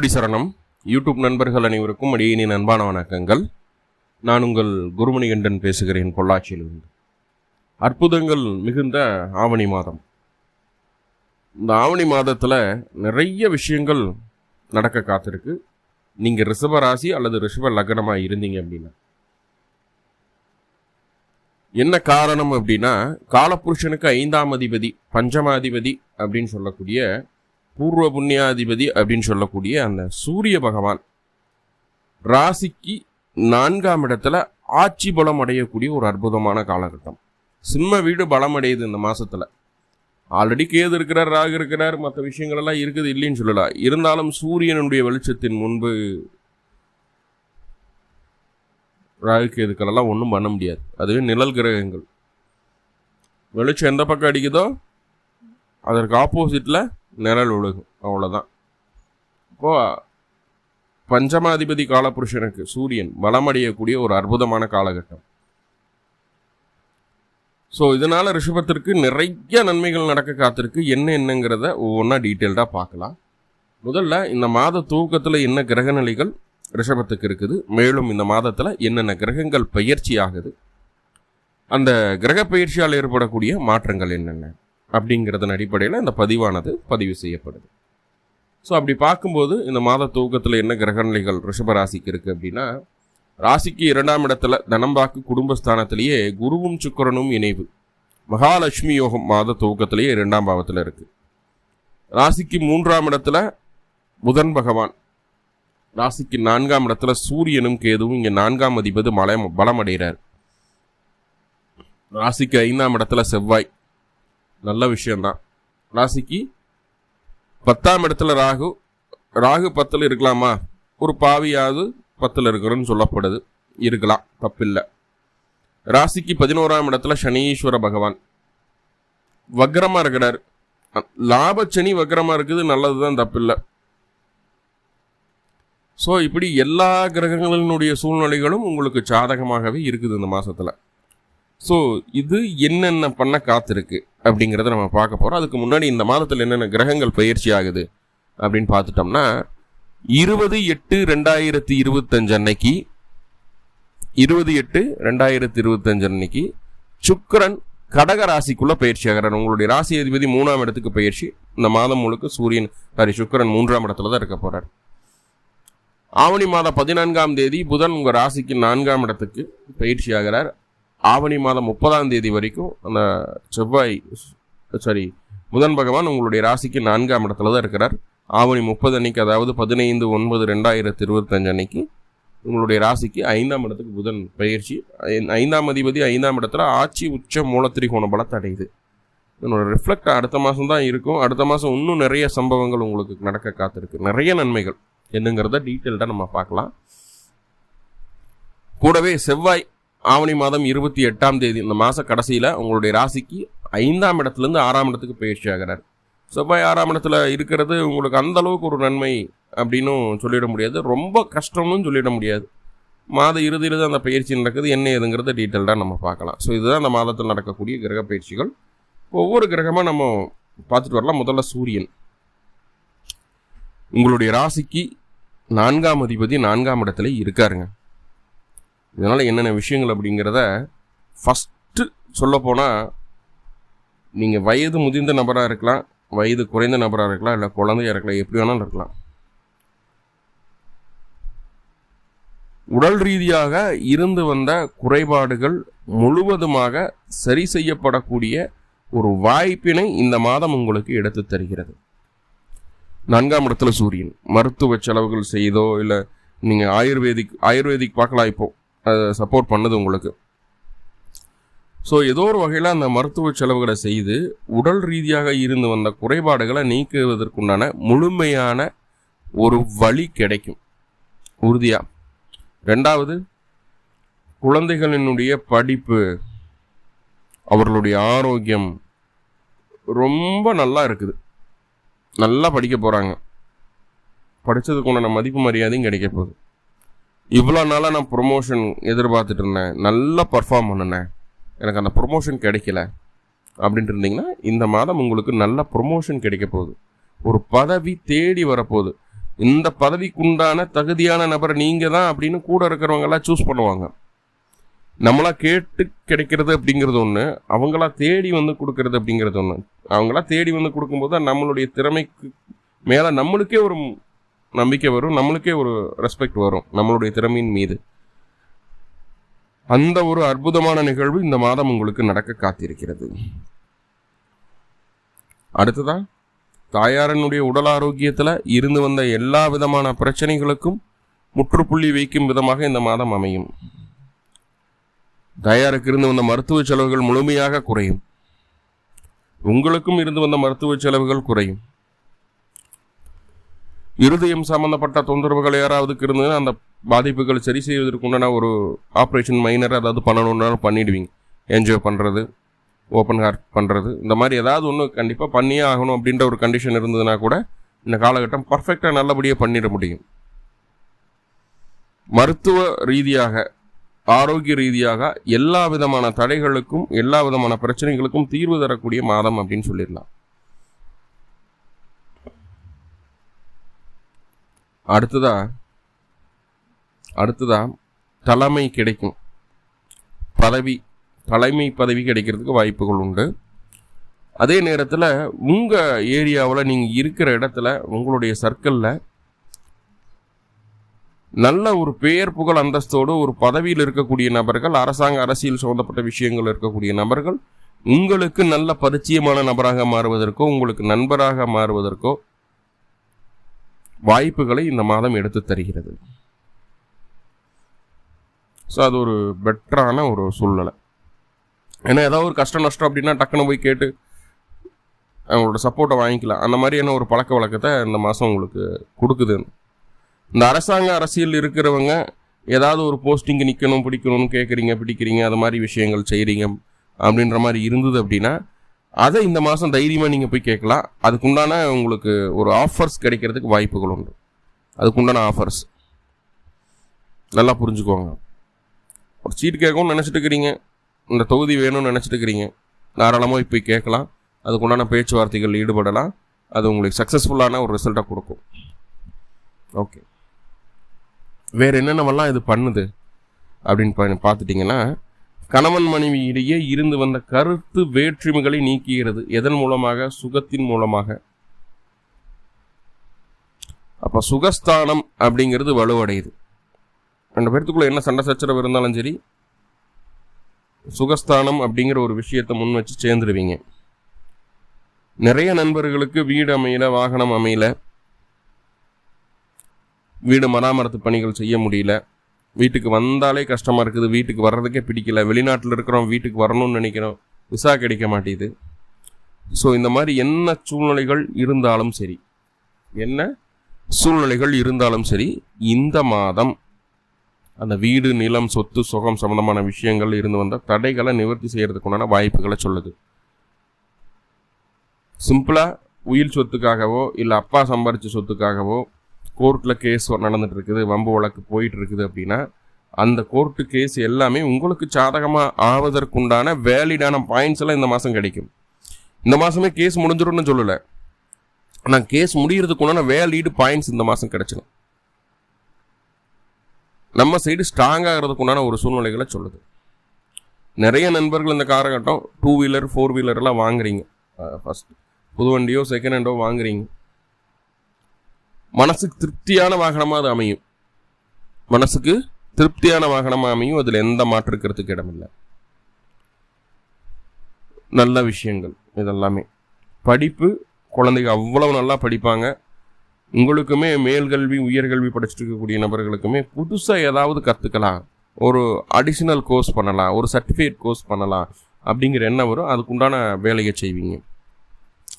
குருடி சரணம். யூடியூப் நண்பர்கள் அனைவருக்கும் அடியேனின் அன்பான வணக்கங்கள். நான் உங்கள் குருமணிகண்டன் பேசுகிறேன் பொள்ளாச்சியிலிருந்து. அற்புதங்கள் மிகுந்த ஆவணி மாதம். இந்த ஆவணி மாதத்தில் நிறைய விஷயங்கள் நடக்க காத்திருக்கு. நீங்கள் ரிஷப ராசி அல்லது ரிஷப லக்னமாக இருந்தீங்க அப்படின்னா. என்ன காரணம் அப்படின்னா காலபுருஷனுக்கு ஐந்தாம் அதிபதி பஞ்சமாதிபதி அப்படின்னு சொல்லக்கூடிய பூர்வ புண்ணியாதிபதி அப்படின்னு சொல்லக்கூடிய அந்த சூரிய பகவான் ராசிக்கு நான்காம் இடத்துல ஆட்சி பலம் அடையக்கூடிய ஒரு அற்புதமான காலகட்டம். சிம்ம வீடு பலம் அடையுது இந்த மாசத்துல. ஆல்ரெடி கேது இருக்கிறார் ராகு இருக்கிறார் மற்ற விஷயங்கள் எல்லாம் இருக்குது இல்லைன்னு சொல்லலாம் இருந்தாலும் சூரியனுடைய வெளிச்சத்தின் முன்பு ராகு கேதுக்களெல்லாம் ஒன்றும் பண்ண முடியாது. அதுவே நிழல் கிரகங்கள். வெளிச்சம் எந்த பக்கம் அடிக்குதோ அதற்கு ஆப்போசிட்டில் நிழல் விழுகும் அவ்வளோதான் இப்போ பஞ்சமாதிபதி காலபுருஷனுக்கு சூரியன் பலமடையக்கூடிய ஒரு அற்புதமான காலகட்டம். ஸோ இதனால் ரிஷபத்திற்கு நிறைய நன்மைகள் நடக்க காத்திருக்கு. என்ன என்னங்கிறத ஒவ்வொன்றா டீட்டெயில்டாக பார்க்கலாம். முதல்ல இந்த மாத தூக்கத்தில் என்ன கிரகநிலைகள் ரிஷபத்துக்கு இருக்குது. மேலும் இந்த மாதத்தில் என்னென்ன கிரகங்கள் பயிற்சி ஆகுது. அந்த கிரக பயிற்சியால் ஏற்படக்கூடிய மாற்றங்கள் என்னென்ன? அப்படிங்கிறதன் அடிப்படையில் இந்த பதிவானது பதிவு செய்யப்படுது. ஸோ அப்படி பார்க்கும்போது இந்த மாத தூக்கத்தில் என்ன கிரகநிலைகள் ரிஷபராசிக்கு இருக்குது அப்படின்னா ராசிக்கு இரண்டாம் இடத்துல தனம்பாக்கு குடும்பஸ்தானத்திலேயே குருவும் சுக்கரனும் இணைவு. மகாலட்சுமி யோகம் மாத துவக்கத்திலேயே இரண்டாம் பாவத்தில் இருக்குது ராசிக்கு மூன்றாம் இடத்துல புதன் பகவான். ராசிக்கு நான்காம் இடத்துல சூரியனும் கேதுவும் இங்கே நான்காம் அதிபதி மலை பலமடைகிறார் ராசிக்கு ஐந்தாம் இடத்துல செவ்வாய். நல்ல விஷயம்தான். ராசிக்கு பத்தாம் இடத்துல ராகு ராகு பத்தில் இருக்கலாமா? ஒரு பாவியாவது பத்தில் இருக்கிறோன்னு சொல்லப்படுது. இருக்கலாம் தப்பில்லை. ராசிக்கு பதினோராம் இடத்துல சனீஸ்வர பகவான். வக்ரமாக இருக்கிறார். லாபச்சனி வக்ரமாக இருக்குது நல்லது தான் தப்பில்லை. ஸோ இப்படி எல்லா கிரகங்களினுடைய சூழ்நிலைகளும் உங்களுக்கு சாதகமாகவே இருக்குது இந்த மாதத்தில் ஸோ இது என்னென்ன பண்ண காத்திருக்கு? அப்படிங்கிறத நம்ம பார்க்க போகிறோம் அதுக்கு முன்னாடி இந்த மாதத்தில் என்னென்ன கிரகங்கள் பயிற்சி ஆகுது அப்படின்னு பார்த்துட்டோம்னா இருபது எட்டு ரெண்டாயிரத்தி இருபத்தஞ்சு அன்னைக்கு இருபது எட்டு ரெண்டாயிரத்தி இருபத்தஞ்சு அன்னைக்கு சுக்கிரன் கடக ராசிக்குள்ளே பயிற்சி ஆகிறார். உங்களுடைய ராசி அதிபதி மூணாம் இடத்துக்கு பயிற்சி. இந்த மாதம் முழுக்க சூரியன் சாரி சுக்கரன் மூன்றாம் இடத்துல தான் இருக்க போகிறார் ஆவணி மாதம் பதினான்காம் தேதி புதன் உங்கள் ராசிக்கு நான்காம் இடத்துக்கு பயிற்சி ஆகிறார். ஆவணி மாதம் முப்பதாம் தேதி வரைக்கும் அந்த செவ்வாய் சாரி புதன் பகவான் உங்களுடைய ராசிக்கு நான்காம் இடத்துல தான் இருக்கிறார். ஆவணி முப்பது அன்னைக்கு அதாவது பதினைந்து ஒன்பது ரெண்டாயிரத்தி இருபத்தஞ்சு அன்னைக்கு உங்களுடைய ராசிக்கு ஐந்தாம் இடத்துக்கு புதன் பயிற்சி. ஐ- ஐந்தாம் அதிபதி ஐந்தாம் இடத்துல ஆட்சி உச்ச மூலத்திரிகோண பலத்தை அடையுது. இதனோட ரிஃப்ளெக்ட் அடுத்த மாதம் தான் இருக்கும். அடுத்த மாதம் இன்னும் நிறைய சம்பவங்கள் உங்களுக்கு நடக்க காத்திருக்கு. நிறைய நன்மைகள். என்னங்கிறத டீட்டெயில்டாக நம்ம பார்க்கலாம். கூடவே செவ்வாய் ஆவணி மாதம் இருபத்தி எட்டாம் தேதி இந்த மாத கடைசியில் உங்களுடைய ராசிக்கு ஐந்தாம் இடத்துலேருந்து ஆறாம் இடத்துக்கு பயிற்சி ஆகிறார். செவ்வாய் ஆறாம் இடத்துல இருக்கிறது உங்களுக்கு அந்த அளவுக்கு ஒரு நன்மை அப்படின்னும் சொல்லிட முடியாது. ரொம்ப கஷ்டம்னு சொல்லிட முடியாது. மாத இறுதியில் தான் அந்த பயிற்சி நடக்குது. என்ன ஏதுங்கிறத டீட்டெயில்டாக நம்ம பார்க்கலாம். ஸோ இதுதான் அந்த மாதத்தில் நடக்கக்கூடிய கிரக பயிற்சிகள். ஒவ்வொரு கிரகமாக நம்ம பார்த்துட்டு வரலாம். முதல்ல சூரியன். உங்களுடைய ராசிக்கு நான்காம் அதிபதி நான்காம் இடத்துல இருக்காருங்க. இதனால் என்னென்ன விஷயங்கள் அப்படிங்கிறத ஃபஸ்ட்டு சொல்லப்போனால் நீங்கள் வயது முதிர்ந்த நபராக இருக்கலாம் வயது குறைந்த நபராக இருக்கலாம் இல்லை குழந்தையா இருக்கலாம் எப்படி வேணாலும் இருக்கலாம். உடல் ரீதியாக இருந்து வந்த குறைபாடுகள் முழுவதுமாக சரி செய்யப்படக்கூடிய ஒரு வாய்ப்பினை இந்த மாதம் உங்களுக்கு எடுத்து தருகிறது. நான்காம் இடத்துல சூரியன். மருத்துவ செலவுகள் செய்தோ இல்லை நீங்கள் ஆயுர்வேதிக் ஆயுர்வேதிக் பார்க்கலாம் இப்போ. சப்போர்ட் பண்ணுது உங்களுக்கு. ஸோ ஏதோ ஒரு வகையில் அந்த மருத்துவ செலவுகளை செய்து உடல் ரீதியாக இருந்து வந்த குறைபாடுகளை நீக்குவதற்குண்டான முழுமையான ஒரு வழி கிடைக்கும். உறுதியாக ரெண்டாவது குழந்தைகளினுடைய படிப்பு அவர்களுடைய ஆரோக்கியம் ரொம்ப நல்லா இருக்குது. நல்லா படிக்க போகிறாங்க படித்ததுக்குண்டான மதிப்பு மரியாதையும் கிடைக்க போகுது. இவ்வளோ நாளாக நான் ப்ரொமோஷன் எதிர்பார்த்துட்டு இருந்தேன். நல்லா பர்ஃபார்ம் பண்ணினேன். எனக்கு அந்த ப்ரொமோஷன் கிடைக்கல. அப்படின்ட்டு இருந்தீங்கன்னா இந்த மாதம் உங்களுக்கு நல்ல ப்ரொமோஷன் கிடைக்க போகுது. ஒரு பதவி தேடி வரப்போகுது. இந்த பதவிக்குண்டான தகுதியான நபர் நீங்கள் தான் அப்படின்னு கூட இருக்கிறவங்கெல்லாம் சூஸ் பண்ணுவாங்க. நம்மளா கேட்டு கிடைக்கிறது அப்படிங்கிறது ஒன்று அவங்களா தேடி வந்து கொடுக்கறது அப்படிங்கிறது ஒன்று அவங்களா தேடி வந்து கொடுக்கும்போது தான் நம்மளுடைய திறமைக்கு மேலே நம்மளுக்கே ஒரு நம்பிக்கை வரும் நம்மளுக்கே ஒரு ரெஸ்பெக்ட் வரும் நம்மளுடைய திறமையின் மீது. அந்த ஒரு அற்புதமான நிகழ்வு இந்த மாதம் உங்களுக்கு நடக்க காத்திருக்கிறது. அடுத்ததா தாயாரனுடைய உடல் ஆரோக்கியத்தில் இருந்து வந்த எல்லா விதமான பிரச்சனைகளுக்கும் முற்றுப்புள்ளி வைக்கும் விதமாக இந்த மாதம் அமையும். தாயாருக்கு இருந்து வந்த மருத்துவ செலவுகள் முழுமையாக குறையும். உங்களுக்கும் இருந்து வந்த மருத்துவ செலவுகள் குறையும். இருதயம் சம்பந்தப்பட்ட தொந்தரவுகள் யாராவதுக்கு இருந்ததுன்னா அந்த பாதிப்புகள் சரி செய்வதற்குண்டான ஒரு ஆப்ரேஷன் மைனர் அதாவது பண்ணணுன்னாலும் பண்ணிடுவீங்க. என்ஜாய் பண்ணுறது ஓப்பன் ஹார்ட் பண்ணுறது இந்த மாதிரி ஏதாவது ஒன்று கண்டிப்பாக பண்ணியே ஆகணும் அப்படின்ற ஒரு கண்டிஷன் இருந்ததுன்னா கூட இந்த காலகட்டம் பர்ஃபெக்டாக நல்லபடியாக பண்ணிட முடியும். மருத்துவ ரீதியாக ஆரோக்கிய ரீதியாக எல்லா விதமான தடைகளுக்கும் எல்லா விதமான பிரச்சனைகளுக்கும் தீர்வு தரக்கூடிய மாதம் அப்படின்னு சொல்லிடலாம். அடுத்ததா அடுத்ததா தலைமை கிடைக்கும். பதவி தலைமை பதவி கிடைக்கிறதுக்கு வாய்ப்புகள் உண்டு. அதே நேரத்தில் உங்கள் ஏரியாவில் நீங்கள் இருக்கிற இடத்துல உங்களுடைய சர்க்கிளில் நல்ல ஒரு பெயர் புகழ் அந்தஸ்தோடு ஒரு பதவியில் இருக்கக்கூடிய நபர்கள் அரசாங்க அரசியல் சம்பந்தப்பட்ட விஷயங்கள் இருக்கக்கூடிய நபர்கள் உங்களுக்கு நல்ல பரிச்சயமான நபராக மாறுவதற்கோ உங்களுக்கு நண்பராக மாறுவதற்கோ வாய்ப்புகளை இந்த மாதம் எடுத்து தருகிறது. ஸோ அது ஒரு பெட்டரான ஒரு சூழ்நிலை. ஏன்னா ஏதாவது ஒரு கஷ்டம் நஷ்டம் அப்படின்னா டக்குன்னு போய் கேட்டு அவங்களோட சப்போர்ட்டை வாங்கிக்கலாம். அந்த மாதிரியான ஒரு பழக்க வழக்கத்தை இந்த மாதம் உங்களுக்கு கொடுக்குது. இந்த அரசாங்க அரசியல் இருக்கிறவங்க ஏதாவது ஒரு போஸ்டிங்கு நிற்கணும் பிடிக்கணும்னு கேட்குறீங்க பிடிக்கிறீங்க அது மாதிரி விஷயங்கள் செய்கிறீங்க அப்படின்ற மாதிரி இருந்தது அப்படின்னா அதை இந்த மாதம் தைரியமாக நீங்கள் போய் கேட்கலாம். அதுக்குண்டான உங்களுக்கு ஒரு ஆஃபர்ஸ் கிடைக்கிறதுக்கு வாய்ப்புகள் உண்டு. அதுக்குண்டான ஆஃபர்ஸ் நல்லா புரிஞ்சுக்கோங்க. ஒரு சீட் கேட்கணும்னு நினச்சிட்டு இருக்கிறீங்க. இந்த தொகுதி வேணும்னு நினச்சிட்டு இருக்கிறீங்க. தாராளமாக போய் கேட்கலாம். அதுக்குண்டான பேச்சுவார்த்தைகள் ஈடுபடலாம். அது உங்களுக்கு சக்ஸஸ்ஃபுல்லான ஒரு ரிசல்ட்டை கொடுக்கும். ஓகே வேறு என்னென்னவெல்லாம் இது பண்ணுது? அப்படின்னு பார்த்துட்டிங்கன்னா கணவன் மனைவி இடையே இருந்து வந்த கருத்து வேற்றுமைகளை நீக்குகிறது. எதன் மூலமாக? சுகத்தின் மூலமாக. அப்போ சுகஸ்தானம் அப்படிங்கிறது வலுவடையுது. ரெண்டு பேர்த்துக்குள்ள என்ன சண்டை சச்சரவு இருந்தாலும் சரி சுகஸ்தானம் அப்படிங்கிற ஒரு விஷயத்தை முன் வச்சு சேர்ந்துருவீங்க. நிறைய நண்பர்களுக்கு வீடு அமையல வாகனம் அமையல வீடு மராமரத்து பணிகள் செய்ய முடியல வீட்டுக்கு வந்தாலே கஷ்டமாக இருக்குது வீட்டுக்கு வர்றதுக்கே பிடிக்கல வெளிநாட்டில் இருக்கிறோம் வீட்டுக்கு வரணும்னு நினைக்கிறோம் விசா கிடைக்க மாட்டேது ஸோ இந்த மாதிரி என்ன சூழ்நிலைகள் இருந்தாலும் சரி என்ன சூழ்நிலைகள் இருந்தாலும் சரி இந்த மாதம் அந்த வீடு நிலம் சொத்து சுகம் சம்பந்தமான விஷயங்கள் இருந்து வந்தால் தடைகளை நிவர்த்தி செய்கிறதுக்குண்டான வாய்ப்புகளை சொல்லுது. சிம்பிளாக உயிர் சொத்துக்காகவோ இல்லை அப்பா சம்பாரித்த சொத்துக்காகவோ கோர்ட்டில் கேஸ் நடந்துட்டு இருக்குது வம்பு வழக்கு போயிட்டு இருக்குது அப்படின்னா அந்த கோர்ட்டு கேஸ் எல்லாமே உங்களுக்கு சாதகமாக ஆவதற்குண்டான வேலிடான பாயிண்ட்ஸ் எல்லாம் இந்த மாதம் கிடைக்கும். இந்த மாதமே கேஸ் முடிஞ்சிடும்னு சொல்லலை. ஆனால் கேஸ் முடிகிறதுக்குண்டான வேலீடு பாயிண்ட்ஸ் இந்த மாதம் கிடைச்சிடும். நம்ம சைடு ஸ்ட்ராங் ஆகிறதுக்குண்டான ஒரு சூழ்நிலைகளை சொல்லுது. நிறைய நண்பர்கள் இந்த காலகட்டம் டூ வீலர் ஃபோர் வீலர்லாம் வாங்குறீங்க. ஃபஸ்ட் புது வண்டியோ செகண்ட் ஹேண்டோ வாங்குறீங்க. மனசுக்கு திருப்தியான வாகனமாக அது அமையும். மனசுக்கு திருப்தியான வாகனமாக அமையும். அதில் எந்த மாற்று இருக்கிறதுக்கு இடமில்லை. நல்ல விஷயங்கள் இதெல்லாமே. படிப்பு குழந்தைங்க அவ்வளவு நல்லா படிப்பாங்க. உங்களுக்குமே மேல்கல்வி உயர்கல்வி படிச்சுட்டு இருக்கக்கூடிய நபர்களுக்குமே புதுசாக ஏதாவது கற்றுக்கலாம் ஒரு அடிஷ்னல் கோர்ஸ் பண்ணலாம். ஒரு சர்டிஃபிகேட் கோர்ஸ் பண்ணலாம். அப்படிங்கிற எண்ணம் வரும். அதுக்குண்டான வேலையை செய்வீங்க.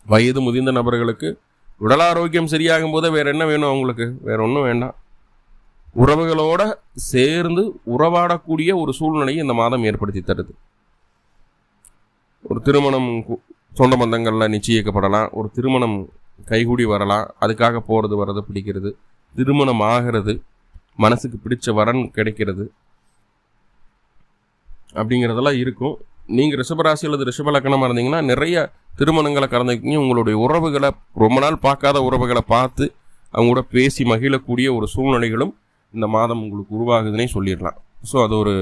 வயது முதிர்ந்த நபர்களுக்கு உடல் ஆரோக்கியம் சரியாகும் போது வேறு என்ன வேணும் அவங்களுக்கு? வேற ஒன்றும் வேண்டாம். உறவுகளோட சேர்ந்து உறவாடக்கூடிய ஒரு சூழ்நிலையை இந்த மாதம் ஏற்படுத்தி தருது. ஒரு திருமணம் சொந்த பந்தங்களில் நிச்சயிக்கப்படலாம். ஒரு திருமணம் கைகூடி வரலாம். அதுக்காக போகிறது வர்றது பிடிக்கிறது. திருமணம் ஆகிறது. மனசுக்கு பிடிச்ச வரன் கிடைக்கிறது. அப்படிங்கிறதெல்லாம் இருக்கும். நீங்கள் ரிஷபராசி அல்லது ரிஷப லக்கணமாக இருந்தீங்கன்னா நிறைய திருமணங்களை கலந்துக்கிங்க உங்களுடைய உறவுகளை ரொம்ப நாள் பார்க்காத உறவுகளை பார்த்து அவங்க கூட பேசி மகிழக்கூடிய ஒரு சூழ்நிலைகளும் இந்த மாதம் உங்களுக்கு உருவாகுதுன்னே சொல்லிடலாம். ஸோ அது ஒரு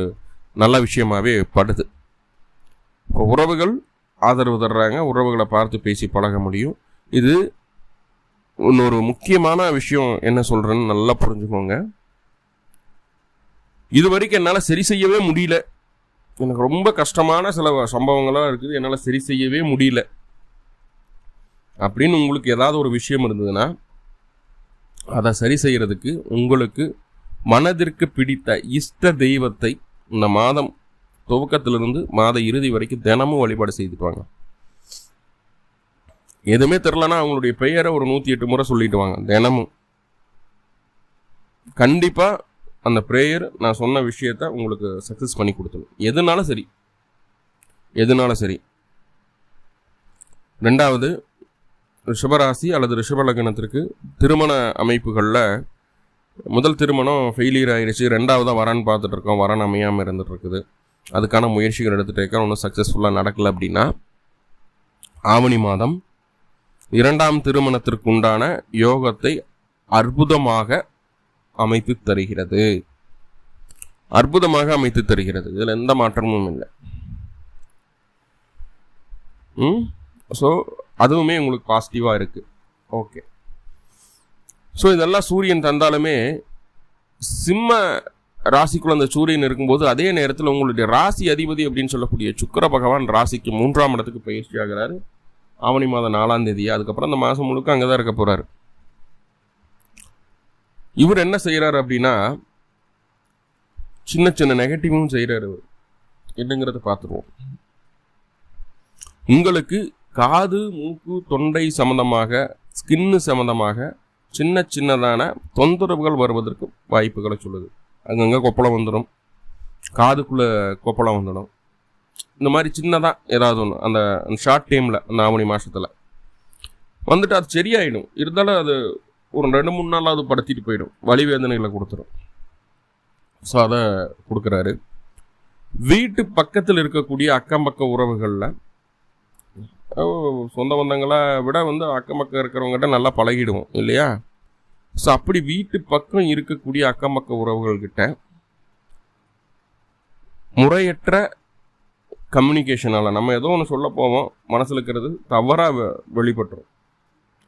நல்ல விஷயமாவே படுது. இப்போ உறவுகள் ஆதரவு தர்றாங்க. உறவுகளை பார்த்து பேசி பழக முடியும். இது இன்னொரு முக்கியமான விஷயம் என்ன சொல்கிறேன்னு நல்லா புரிஞ்சுக்கோங்க. இது வரைக்கும் என்னால் சரி செய்யவே முடியல. எனக்கு ரொம்ப கஷ்டமான சில சம்பவங்களாக இருக்குது. என்னால் சரி செய்யவே முடியல. அப்படின்னு உங்களுக்கு ஏதாவது ஒரு விஷயம் இருந்ததுன்னா அதை சரி செய்கிறதுக்கு உங்களுக்கு மனதிற்கு பிடித்த இஷ்ட தெய்வத்தை இந்த மாதம் துவக்கத்திலிருந்து மாத இறுதி வரைக்கும் தினமும் வழிபாடு செய்துக்குவாங்க எதுவுமே தெரிலனா அவங்களுடைய பெயரை ஒரு நூற்றி எட்டு முறை சொல்லிட்டு வாங்க. தினமும். கண்டிப்பாக அந்த ப்ரேயர் நான் சொன்ன விஷயத்த உங்களுக்கு சக்ஸஸ் பண்ணி கொடுத்துடும் எதுனாலும் சரி. எதுனாலும் சரி. ரெண்டாவது ரிஷபராசி அல்லது ரிஷபலக்கணத்திற்கு திருமண அமைப்புகளில் முதல் திருமணம் ஃபெயிலியர் ஆகிடுச்சு ரெண்டாவதாக வரான்னு பார்த்துட்டு இருக்கோம் வரான் அமையாமல் இருந்துட்டு இருக்குது அதுக்கான முயற்சிகள் எடுத்துகிட்டு இருக்கோம் ஒன்றும் சக்ஸஸ்ஃபுல்லாக நடக்கலை அப்படின்னா ஆவணி மாதம் இரண்டாம் திருமணத்திற்கு உண்டான யோகத்தை அற்புதமாக அமைத்து தருகிறது. அற்புதமாக அமைத்து தருகிறது. இதில் எந்த மாற்றமும் இல்லை. ம்? ஸோ அதுவுமே உங்களுக்கு பாசிட்டிவாக இருக்குது ஓகே ஸோ இதெல்லாம் சூரியன் தந்தாலுமே சிம்ம ராசிக்குள்ள அந்த சூரியன் இருக்கும்போது அதே நேரத்தில் உங்களுடைய ராசி அதிபதி அப்படின்னு சொல்லக்கூடிய சுக்கர பகவான் ராசிக்கு மூன்றாம் இடத்துக்கு பயிற்சி ஆகிறாரு. ஆவணி மாதம் நாலாம் தேதி. அதுக்கப்புறம் அந்த மாதம் முழுக்க அங்கே தான் இருக்க போகிறாரு இவர் என்ன செய்கிறாரு அப்படின்னா சின்ன சின்ன நெகட்டிவும் செய்கிறாரு என்னங்கிறத பார்த்துருவோம். உங்களுக்கு காது மூக்கு தொண்டை சம்மந்தமாக ஸ்கின்னு சம்மந்தமாக சின்ன சின்னதான தொந்தரவுகள் வருவதற்கு வாய்ப்புகளை சொல்லுது. அங்கங்கே கொப்பளம் வந்துடும். காதுக்குள்ளே கொப்பளம் வந்துடும். இந்த மாதிரி சின்னதாக ஏதாவது ஒன்று அந்த ஷார்ட் டைமில் அந்த ஆவணி மாதத்தில் வந்துட்டு அது சரியாயிடும். இருந்தாலும் அது ஒரு ரெண்டு மூணு நாளாவது படுத்திட்டு போயிடும். வழி வேதனைகளை கொடுத்துரும். ஸோ அதை கொடுக்குறாரு. வீட்டு பக்கத்தில் இருக்கக்கூடிய அக்கம் பக்க உறவுகளில் சொந்த பந்தங்களை விட வந்து அக்கம் பக்கம் இருக்கிறவங்ககிட்ட நல்லா பழகிடுவோம் இல்லையா? ஸோ அப்படி வீட்டு பக்கம் இருக்கக்கூடிய அக்கம் பக்க உறவுகள்கிட்ட முறையற்ற கம்யூனிகேஷனால் நம்ம ஏதோ ஒன்று சொல்ல போவோம் மனசில் இருக்கிறது தவறாக வெளிப்பட்டுரும்.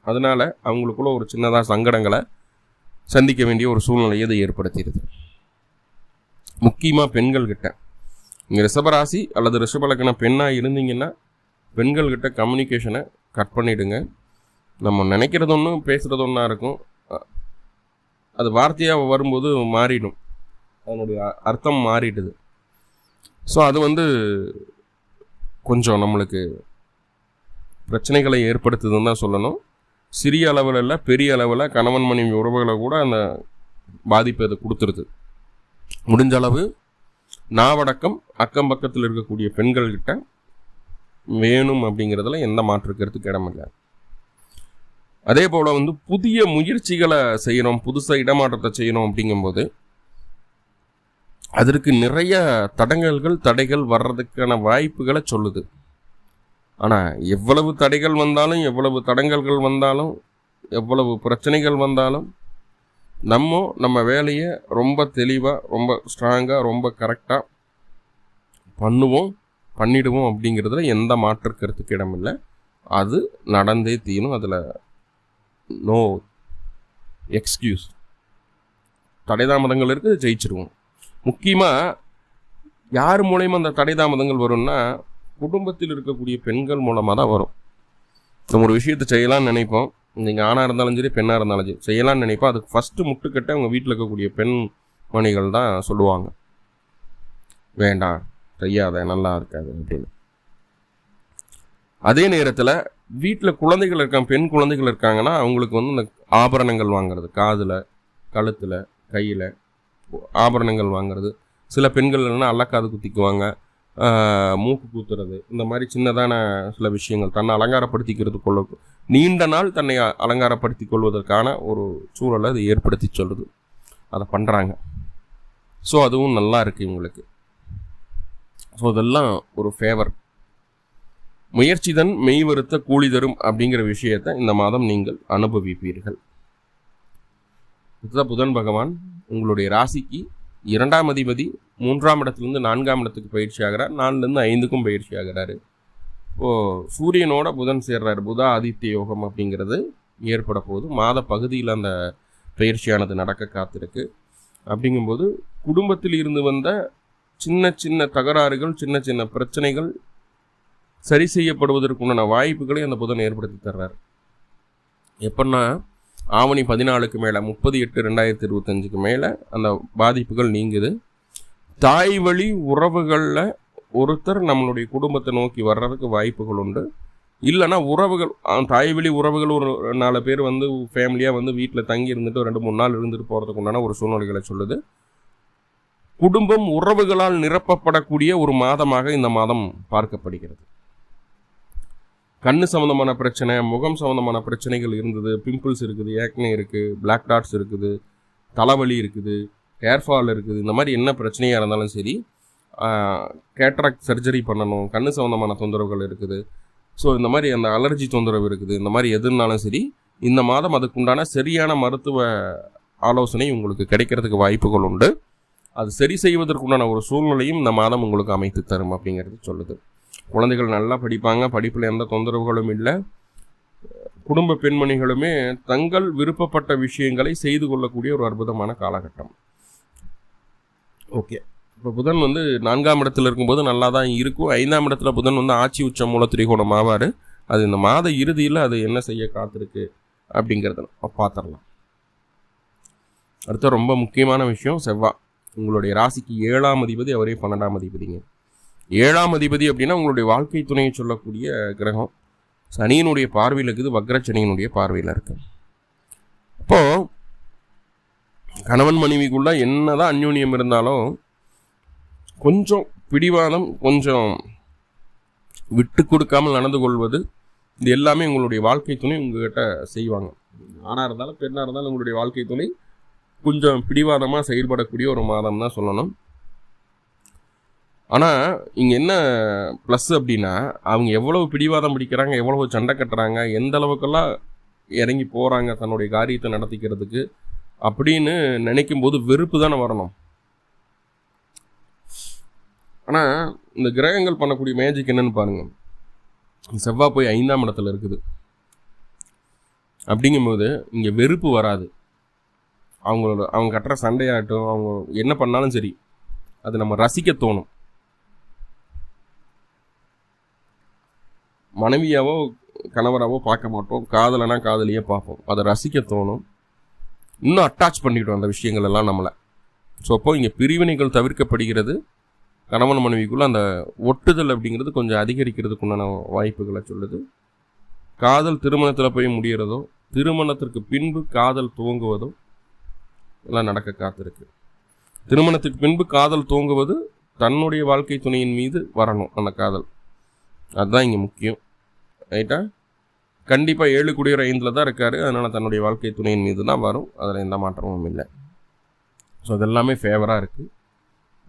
அதனால் அவங்களுக்குள்ள ஒரு சின்னதாக சங்கடங்களை சந்திக்க வேண்டிய ஒரு சூழ்நிலையை அதை ஏற்படுத்திடுது. முக்கியமாக பெண்கள்கிட்ட. நீங்கள் ரிஷபராசி அல்லது ரிஷபலக்கண பெண்ணாக இருந்தீங்கன்னா பெண்கள்கிட்ட கம்யூனிகேஷனை கட் பண்ணிவிடுங்க நம்ம நினைக்கிறது ஒன்றும் பேசுகிறது ஒன்றா இருக்கும். அது வார்த்தையாக வரும்போது மாறிடும். அதனுடைய அர்த்தம் மாறிடுது. ஸோ அது வந்து கொஞ்சம் நம்மளுக்கு பிரச்சனைகளை ஏற்படுத்துதுன்னு தான் சொல்லணும். சிறிய அளவில் இல்லை பெரிய அளவில் கணவன் மனைவி உறவுகளை கூட அந்த பாதிப்பை அதை கொடுத்துருது. முடிஞ்ச அளவு நாவடக்கம் அக்கம் பக்கத்தில் இருக்கக்கூடிய பெண்கள்கிட்ட வேணும் அப்படிங்கிறதுல எந்த மாற்று கருத்துக்கு இடமில்லை அதே போல் வந்து புதிய முயற்சிகளை செய்யணும் புதுசாக இடமாற்றத்தை செய்யணும் அப்படிங்கும்போது அதற்கு நிறைய தடங்கல்கள் தடைகள் வர்றதுக்கான வாய்ப்புகளை சொல்லுது. ஆனால் எவ்வளவு தடைகள் வந்தாலும் எவ்வளவு தடங்கல்கள் வந்தாலும் எவ்வளவு பிரச்சனைகள் வந்தாலும் நம்ம நம்ம வேலையை ரொம்ப தெளிவாக ரொம்ப ஸ்ட்ராங்காக ரொம்ப கரெக்டாக பண்ணுவோம் பண்ணிடுவோம் அப்படிங்கிறதுல எந்த மாற்று கருத்துக்கு இடமில்லை. அது நடந்தே தீரும். அதில் நோ எக்ஸ்கியூஸ் தடைதாமதங்கள் இருக்குது ஜெயிச்சிருவோம். முக்கியமாக யார் மூலயமா அந்த தடை தாமதங்கள் வரும்னா குடும்பத்தில் இருக்கக்கூடிய பெண்கள் மூலமாக தான் வரும். நம்ம ஒரு விஷயத்தை செய்யலாம்னு நினைப்போம். நீங்கள் ஆணாக இருந்தாலும் சரி பெண்ணாக இருந்தாலும் சரி செய்யலாம்னு நினைப்போம். அதுக்கு ஃபஸ்ட்டு முட்டுக்கட்டை அவங்க வீட்டில் இருக்கக்கூடிய பெண் மணிகள் தான் சொல்லுவாங்க. வேண்டாம் செய்யாத நல்லா இருக்காது அப்படின்னு. அதே நேரத்தில் வீட்டில் குழந்தைகள் இருக்காங்க பெண் குழந்தைகள் இருக்காங்கன்னா அவங்களுக்கு வந்து இந்த ஆபரணங்கள் வாங்குறது. காதில் கழுத்தில் கையில் ஆபரணங்கள் வாங்குறது. சில பெண்கள் இல்லைன்னா அல்லக்காது குத்திக்குவாங்க. மூக்கு கூத்துறது இந்த மாதிரி சின்னதான சில விஷயங்கள். தன்னை அலங்காரப்படுத்திக்கிறது கொள்ள நீண்ட நாள் தன்னை அலங்காரப்படுத்தி கொள்வதற்கான ஒரு சூழலை அது ஏற்படுத்தி சொல்லுது. அதை பண்ணுறாங்க ஸோ அதுவும் நல்லா இருக்குது இவங்களுக்கு. ஸோ இதெல்லாம் ஒரு ஃபேவர் முயற்சி தன் மெய் வருத்த கூலி தரும் அப்படிங்கிற விஷயத்தை இந்த மாதம் நீங்கள் அனுபவிப்பீர்கள். இதுதான் புதன் பகவான் உங்களுடைய ராசிக்கு இரண்டாம் அதிபதி மூன்றாம் இடத்துலேருந்து நான்காம் இடத்துக்கு பயிற்சி ஆகிறார். நாலுலேருந்து ஐந்துக்கும் பயிற்சி ஆகிறாரு. இப்போது சூரியனோட புதன் சேர்றார். புதா ஆதித்ய யோகம் அப்படிங்கிறது ஏற்பட போது மாத பகுதியில் அந்த பயிற்சியானது நடக்க காத்திருக்கு. அப்படிங்கும்போது குடும்பத்தில் இருந்து வந்த சின்ன சின்ன தகராறுகள் சின்ன சின்ன பிரச்சனைகள் சரி செய்யப்படுவதற்குண்டான வாய்ப்புகளை அந்த புதன் ஏற்படுத்தி தர்றார். எப்படின்னா ஆவணி பதினாலுக்கு மேலே முப்பது எட்டு ரெண்டாயிரத்தி இருபத்தஞ்சுக்கு மேலே அந்த பாதிப்புகள் நீங்குது. தாய் வழி உறவுகளில் ஒருத்தர் நம்மளுடைய குடும்பத்தை நோக்கி வர்றதுக்கு வாய்ப்புகள் உண்டு. இல்லைன்னா உறவுகள் தாய் வழி உறவுகள் ஒரு நாலு பேர் வந்து ஃபேமிலியாக வந்து வீட்டில் தங்கி இருந்துட்டு ரெண்டு மூணு நாள் இருந்துட்டு போகிறதுக்கு உண்டான ஒரு சூழ்நிலைகளை சொல்லுது. குடும்பம் உறவுகளால் நிரப்பப்படக்கூடிய ஒரு மாதமாக இந்த மாதம் பார்க்கப்படுகிறது. கண்ணு சம்மந்தமான பிரச்சனை முகம் சம்மந்தமான பிரச்சனைகள் இருந்தது. பிம்பிள்ஸ் இருக்குது ஏக்னே இருக்குது பிளாக் டாட்ஸ் இருக்குது தலைவலி இருக்குது ஹேர் ஃபால் இருக்குது. இந்த மாதிரி என்ன பிரச்சனையாக இருந்தாலும் சரி கேட்ராக்ட் சர்ஜரி பண்ணணும். கண்ணு சம்மந்தமான தொந்தரவுகள் இருக்குது. ஸோ இந்த மாதிரி அந்த அலர்ஜி தொந்தரவு இருக்குது. இந்த மாதிரி எதுனாலும் சரி இந்த மாதம் அதுக்குண்டான சரியான மருத்துவ ஆலோசனை உங்களுக்கு கிடைக்கிறதுக்கு வாய்ப்புகள் உண்டு. அது சரி செய்வதற்குண்டான ஒரு சூழ்நிலையும் இந்த மாதம் உங்களுக்கு அமைத்து தரும் அப்படிங்கிறது சொல்லுது. குழந்தைகள் நல்லா படிப்பாங்க படிப்பில் எந்த தொந்தரவுகளும் இல்லை. குடும்ப பெண்மணிகளுமே தங்கள் விருப்பப்பட்ட விஷயங்களை செய்து கொள்ளக்கூடிய ஒரு அற்புதமான காலகட்டம். ஓகே. இப்போ புதன் வந்து நான்காம் இடத்துல இருக்கும்போது நல்லா தான் இருக்கும். ஐந்தாம் இடத்துல புதன் வந்து ஆட்சி உச்சம் மூல திரிகோணம் ஆவார். அது இந்த மாத இறுதியில் அது என்ன செய்ய காத்திருக்கு அப்படிங்கிறத பார்த்துடலாம் அடுத்த ரொம்ப முக்கியமான விஷயம் செவ்வாய் உங்களுடைய ராசிக்கு ஏழாம் அதிபதி அவரே பன்னெண்டாம் அதிபதிங்க. ஏழாம் அதிபதி அப்படின்னா உங்களுடைய வாழ்க்கை துணையை சொல்லக்கூடிய கிரகம். சனியினுடைய பார்வையில் இருக்குது வக்ரச்சனியினுடைய பார்வையில் இருக்கு. அப்போது கணவன் மனைவிக்குள்ள என்னதான் அந்யோன்யம் இருந்தாலும் கொஞ்சம் பிடிவாதம் கொஞ்சம் விட்டு கொடுக்காமல் நடந்து கொள்வது இது எல்லாமே உங்களுடைய வாழ்க்கை துணை உங்ககிட்ட செய்வாங்க. ஆணாக இருந்தாலும் பெண்ணாக இருந்தாலும் உங்களுடைய வாழ்க்கை துணை கொஞ்சம் பிடிவாதமாக செயல்படக்கூடிய ஒரு மாதம் தான் சொல்லணும். ஆனால் இங்கே என்ன ப்ளஸ் அப்படின்னா அவங்க எவ்வளவு பிடிவாதம் பிடிக்கிறாங்க எவ்வளவு சண்டை கட்டுறாங்க எந்த அளவுக்கெல்லாம் இறங்கி போகிறாங்க தன்னுடைய காரியத்தை நடத்திக்கிறதுக்கு அப்படின்னு நினைக்கும் போது வெறுப்பு தானே வரணும். ஆனால் இந்த கிரகங்கள் பண்ணக்கூடிய மேஜிக் என்னன்னு பாருங்கள் செவ்வாய் போய் ஐந்தாம் இடத்துல இருக்குது. அப்படிங்கும்போது இங்கே வெறுப்பு வராது. அவங்களோட அவங்க கட்டுற சண்டையாகட்டும் அவங்க என்ன பண்ணாலும் சரி அது நம்ம ரசிக்க தோணும். மனைவியாவோ கணவராகவோ பார்க்க மாட்டோம். காதலனா காதலியே பார்ப்போம். அதை ரசிக்க தோணும். இன்னும் அட்டாச் பண்ணிவிடும் அந்த விஷயங்கள் எல்லாம் நம்மளை. ஸோ அப்போ இங்கே பிரிவினைகள் தவிர்க்கப்படுகிறது. கணவன் மனைவிக்குள்ளே அந்த ஒட்டுதல் அப்படிங்கிறது கொஞ்சம் அதிகரிக்கிறதுக்குண்டான வாய்ப்புகளை சொல்லுது. காதல் திருமணத்தில் போய் முடிகிறதோ திருமணத்திற்கு பின்பு காதல் துவங்குவதோ எல்லாம் நடக்க காத்திருக்கு. திருமணத்துக்கு பின்பு காதல் துவங்குவது தன்னுடைய வாழ்க்கை துணையின் மீது வரணும் அந்த காதல். அதுதான் இங்கே முக்கியம். ரைட்டா கண்டிப்பாக ஏழு குடியுற ஐந்தில் தான் இருக்கார். அதனால் தன்னுடைய வாழ்க்கை துணையின் மீது தான் வரும். அதில் எந்த மாற்றமும் இல்லை. ஸோ அதெல்லாமே ஃபேவராக இருக்குது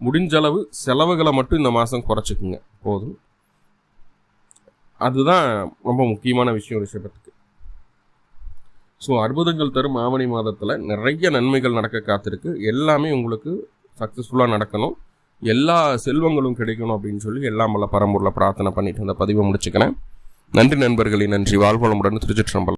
முடிஞ்ச அளவு செலவுகளை மட்டும் இந்த மாதம் குறைச்சிக்குங்க. போதும். அதுதான் ரொம்ப முக்கியமான விஷயம் ரிஷபத்துக்கு ஸோ அற்புதங்கள் தரும் ஆவணி மாதத்தில் நிறைய நன்மைகள் நடக்க காத்திருக்கு. எல்லாமே உங்களுக்கு சக்ஸஸ்ஃபுல்லாக நடக்கணும். எல்லா செல்வங்களும் கிடைக்கணும் அப்படின்னு சொல்லி எல்லாம் வல்ல பரம்பூரில் பிரார்த்தனை பண்ணிட்டு அந்த பதிவை முடிச்சுக்கிறேன். நன்றி நண்பர்களே நன்றி. வாழ்வளமுடன் திருச்சிற்றம்பலம்.